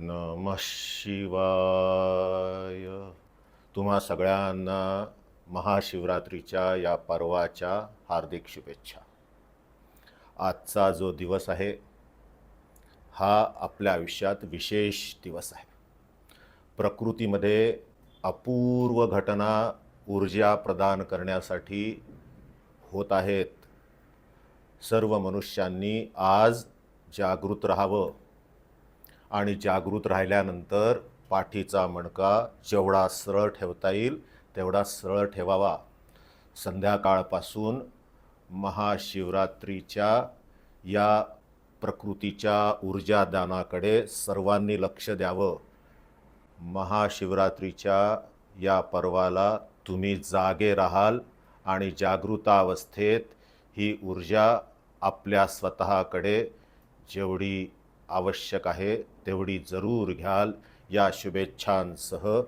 नम शिवाय. तुम्हा सगळ्यांना महाशिवरात्रीच्या या पर्वाच्या हार्दिक शुभेच्छा. आजचा जो दिवस आहे हा आपल्या आयुष्यात विशेष दिवस आहे. प्रकृतीमध्ये अपूर्व घटना ऊर्जा प्रदान करण्यासाठी होत आहेत. सर्व मनुष्यांनी आज जागृत राहावं. आणि जागृत राहिल्यानंतर पाठीचा मणका जेवढा सरळ ठेवता येईल तेवढा सरळ ठेवावा. संध्याकाळपासून महाशिवरात्रीच्या या प्रकृतीच्या ऊर्जादानाकडे सर्वांनी लक्ष द्यावं. महाशिवरात्रीच्या या पर्वाला तुम्ही जागे राहाल आणि जागृतावस्थेत ही ऊर्जा आपल्या स्वतःकडे जेवढी आवश्यक आहे तेवढी जरूर घ्याल. या शुभेच्छांसह